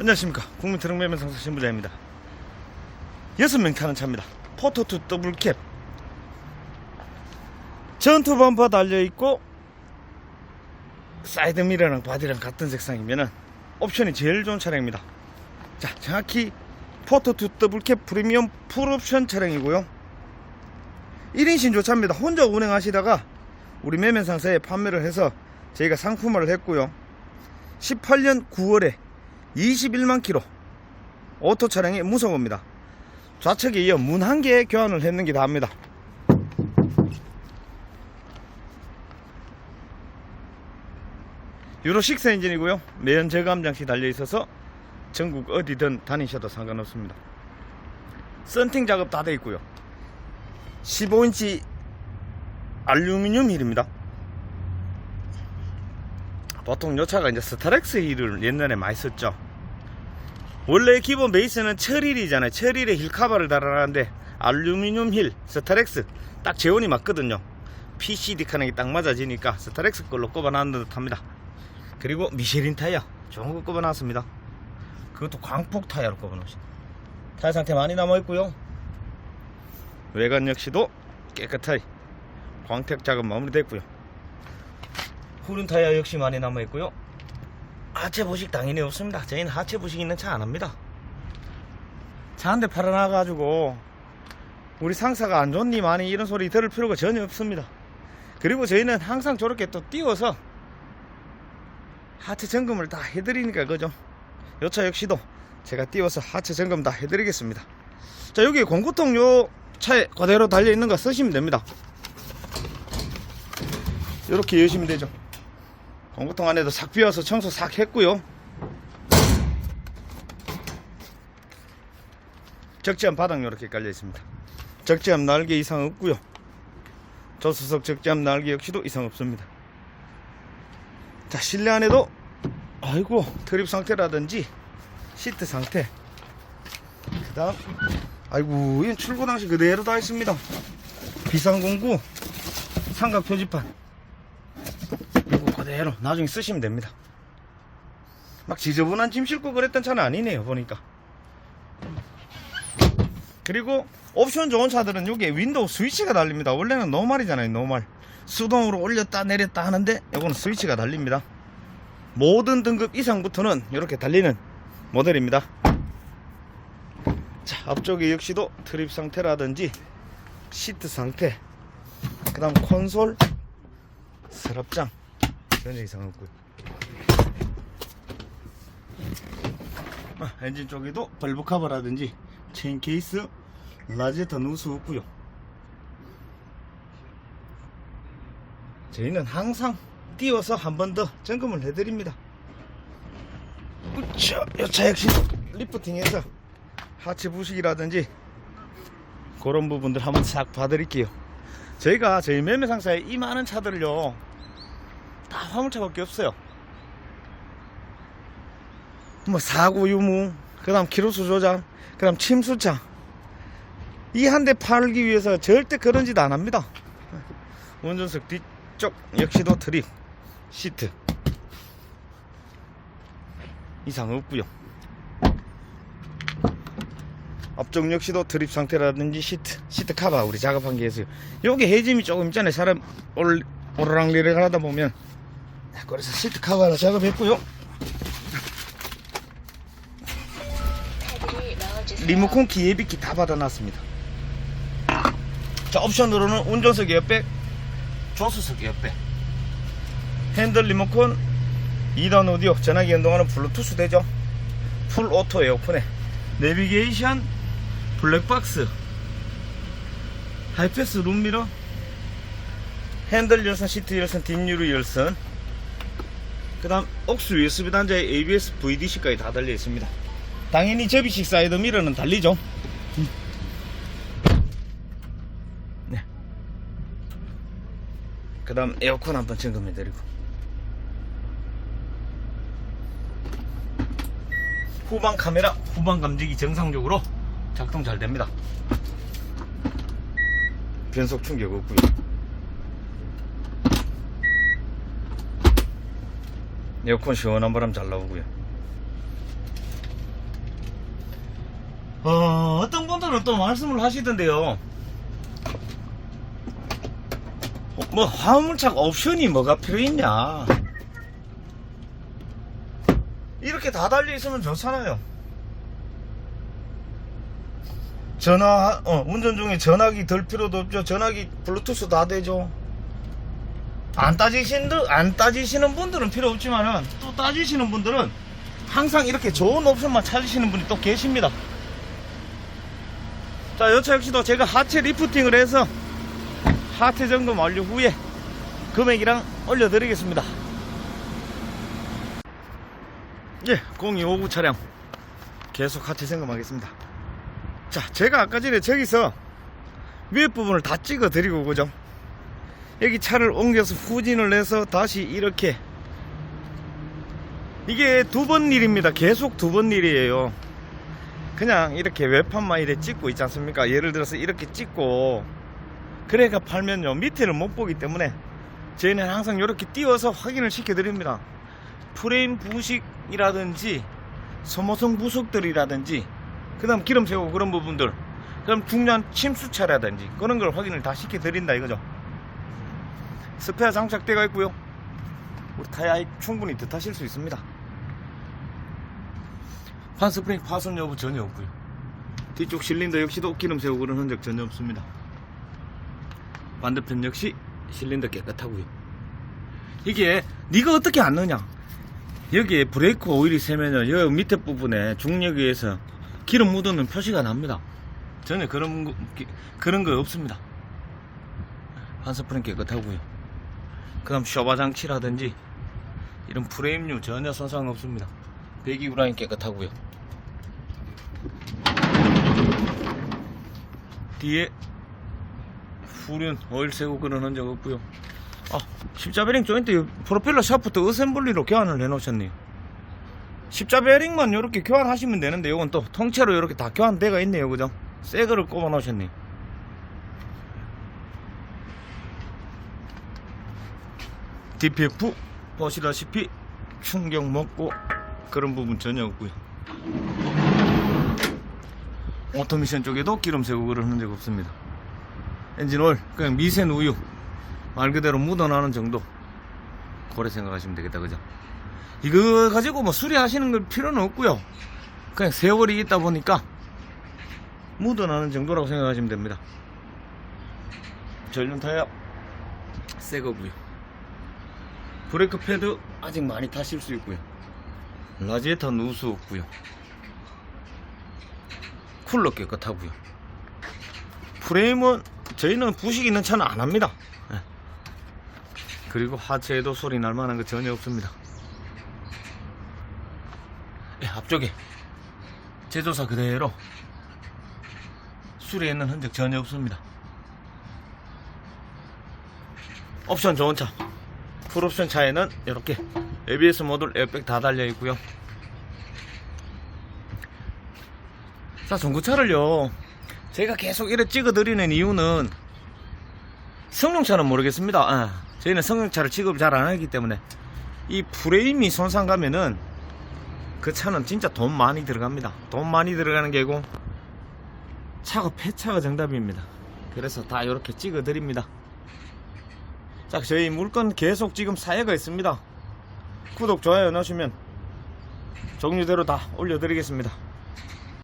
안녕하십니까. 국민 트럭매매 상사 신부자입니다. 여섯 명 타는 차입니다. 포토2 더블캡. 전투 범퍼 달려있고 사이드 미러랑 바디랑 같은 색상이면은 옵션이 제일 좋은 차량입니다. 자 정확히 포토2 더블캡 프리미엄 풀옵션 차량이고요. 1인 신조차입니다. 혼자 운행하시다가 우리 매매상사에 판매를 해서 저희가 상품화를 했고요. 18년 9월에 21만 킬로. 오토 차량이 무서워입니다. 좌측에 이어 문 한 개 교환을 했는 게 다입니다. 유로 6 엔진이고요. 매연 저감 장치 달려 있어서 전국 어디든 다니셔도 상관없습니다. 썬팅 작업 다 돼 있고요. 15인치 알루미늄 휠입니다. 보통 요 차가 이제 스타렉스 힐을 옛날에 많이 썼죠. 원래 기본 베이스는 철힐이잖아요. 철힐에 힐 카바를 달아놨는데 알루미늄 힐 스타렉스 딱 재원이 맞거든요. PCD 카넥이 딱 맞아지니까 스타렉스 걸로 꼽아놨는 듯 합니다. 그리고 미쉐린 타이어 좋은 거 꼽아놨습니다. 그것도 광폭 타이어로 꼽아놓으신. 타이어 상태 많이 남아있고요. 외관 역시도 깨끗하게 광택 작업 마무리됐고요. 후륜 타이어 역시 많이 남아있고요 하체 부식 당연히 없습니다. 저희는 하체 부식 있는 차 안 합니다. 차 한 대 팔아놔가지고 우리 상사가 안 좋니 많이 이런 소리 들을 필요가 전혀 없습니다. 그리고 저희는 항상 저렇게 또 띄워서 하체 점검을 다 해드리니까 그죠? 요 차 역시도 제가 띄워서 하체 점검 다 해드리겠습니다. 자 여기 공구통 요 차에 그대로 달려있는 거 쓰시면 됩니다. 이렇게 여시면 되죠 공구통 안에도 싹 비워서 청소 싹 했고요. 적재함 바닥 이렇게 깔려 있습니다. 적재함 날개 이상 없고요. 조수석 적재함 날개 역시도 이상 없습니다. 자 실내 안에도 아이고 트립 상태라든지 시트 상태. 그 다음 아이고 이건 출고 당시 그대로 다 있습니다. 비상공구 삼각 표지판 그대로 나중에 쓰시면 됩니다. 막 지저분한 짐 싣고 그랬던 차는 아니네요 보니까. 그리고 옵션 좋은 차들은 여기에 윈도우 스위치가 달립니다. 원래는 노멀이잖아요 노멀 수동으로 올렸다 내렸다 하는데 이거는 스위치가 달립니다. 모든 등급 이상부터는 이렇게 달리는 모델입니다. 자 앞쪽에 역시도 트립 상태라든지 시트 상태 그 다음 콘솔 서랍장 전혀 이상 없고요 아, 엔진 쪽에도 벌브 커버라든지 체인 케이스 라제타 누수 없고요. 저희는 항상 띄워서 한 번 더 점검을 해드립니다. 우차 요차 역시 리프팅해서 하체 부식이라든지 그런 부분들 한번 싹 봐드릴게요. 저희가 저희 매매 상사에 이 많은 차들을요 다 화물차밖에 없어요. 뭐 사고 유무 그 다음 키로수 조장 그 다음 침수차. 이 한 대 팔기 위해서 절대 그런 짓 안 합니다. 운전석 뒤쪽 역시도 트립 시트. 이상 없고요. 앞쪽 역시도 드립 상태라든지 시트 시트 카바 우리 작업한 게 있어요. 요게 해짐이 조금 있잖아요. 사람 올, 오르락내리락 하다 보면 그래서 시트 카바를 작업했고요. 리모컨 키 예비키 다 받아놨습니다. 자 옵션으로는 운전석 옆에 조수석 옆에 핸들 리모컨 2단 오디오 전화기 연동하는 블루투스 되죠. 풀 오토 에어컨에 내비게이션 블랙박스 하이패스 룸미러 핸들 열선 시트 열선 뒷유리 열선 그 다음 옥수 USB 단자에 ABS VDC까지 다 달려 있습니다. 당연히 접이식 사이드 미러는 달리죠. 음. 네. 그 다음 에어컨 한번 점검해 드리고. 후방 카메라 후방 감지기 정상적으로 작동 잘 됩니다. 변속 충격 없고요 에어컨 시원한 바람 잘 나오고요 어, 어떤 분들은 또 말씀을 하시던데요. 어, 뭐 화물차 옵션이 뭐가 필요 있냐? 이렇게 다 달려 있으면 좋잖아요. 전화, 어, 운전 중에 전화기 들 필요도 없죠. 전화기 블루투스 다 되죠. 안 따지신, 안 따지시는 분들은 필요 없지만은 또 따지시는 분들은 항상 이렇게 좋은 옵션만 찾으시는 분이 또 계십니다. 자, 여차 역시도 제가 하체 리프팅을 해서 하체 점검 완료 후에 금액이랑 올려드리겠습니다. 예, 0259 차량 계속 하체 점검하겠습니다. 자, 제가 아까 전에 저기서 위에 부분을 다 찍어 드리고 그죠? 여기 차를 옮겨서 후진을 해서 다시 이렇게 이게 두 번 일입니다. 계속 두 번 일이에요. 그냥 이렇게 외판만 이렇게 찍고 있지 않습니까? 예를 들어서 이렇게 찍고 그래가 팔면요 밑에를 못 보기 때문에 저희는 항상 이렇게 띄워서 확인을 시켜 드립니다. 프레임 부식이라든지 소모성 부속들이라든지 그 다음 기름 새고 그런 부분들 그럼 중요한 침수차라든지 그런 걸 확인을 다 시켜 드린다 이거죠. 스페어 장착되어 있고요. 우리 타이어 충분히 듯하실 수 있습니다. 판스프링 파손 여부 전혀 없고요. 뒤쪽 실린더 역시도 기름 새고 그런 흔적 전혀 없습니다. 반대편 역시 실린더 깨끗하고요. 이게 네가 어떻게 안 넣냐? 여기에 브레이크 오일이 새면요, 여기 밑에 부분에 중력위에서 기름 묻어는 표시가 납니다. 전혀 그런 거, 기- 그런 거 없습니다. 판스프링 깨끗하고요. 그 다음 쇼바 장치라든지 이런 프레임류 전혀 손상 없습니다. 배기 구라인 깨끗하고요. 뒤에 후륜 오일 새고 그런 흔적 없고요. 아 십자 베링 조인트 프로펠러 샤프트 어셈블리로 교환을 해놓으셨네요. 십자 베링만 이렇게 교환하시면 되는데 이건 또 통째로 이렇게 다 교환돼가 있네요, 그죠? 새 거를 꼽아 놓으셨네요. DPF 보시다시피 충격 먹고 그런 부분 전혀 없고요. 오토미션 쪽에도 기름 새고 그런 흔적 없습니다. 엔진 오일 그냥 미센 우유 말 그대로 묻어나는 정도 그래 생각하시면 되겠다 그죠? 이거 가지고 뭐 수리하시는 걸 필요는 없고요. 그냥 세월이 있다 보니까 묻어나는 정도라고 생각하시면 됩니다. 전륜 타이어 새 거고요. 브레이크 패드 아직 많이 타실 수 있고요. 라지에타 누수 없고요. 쿨러 깨끗하고요. 프레임은 저희는 부식 있는 차는 안 합니다. 예. 그리고 하체에도 소리 날 만한 거 전혀 없습니다. 예, 앞쪽에 제조사 그대로 수리했는 흔적 전혀 없습니다. 옵션 좋은 차. 풀옵션 차에는 이렇게 ABS 모듈 에어백 다 달려 있고요. 자, 중고차를요. 제가 계속 이렇게 찍어 드리는 이유는 성능차는 모르겠습니다. 아, 저희는 성능차를 취급을 잘안 하기 때문에 이 프레임이 손상 가면은 그 차는 진짜 돈 많이 들어갑니다. 돈 많이 들어가는 게고 차가 폐차가 정답입니다. 그래서 다 이렇게 찍어 드립니다. 자, 저희 물건 계속 지금 사회가 있습니다. 구독, 좋아요 넣으시면 종류대로 다 올려드리겠습니다.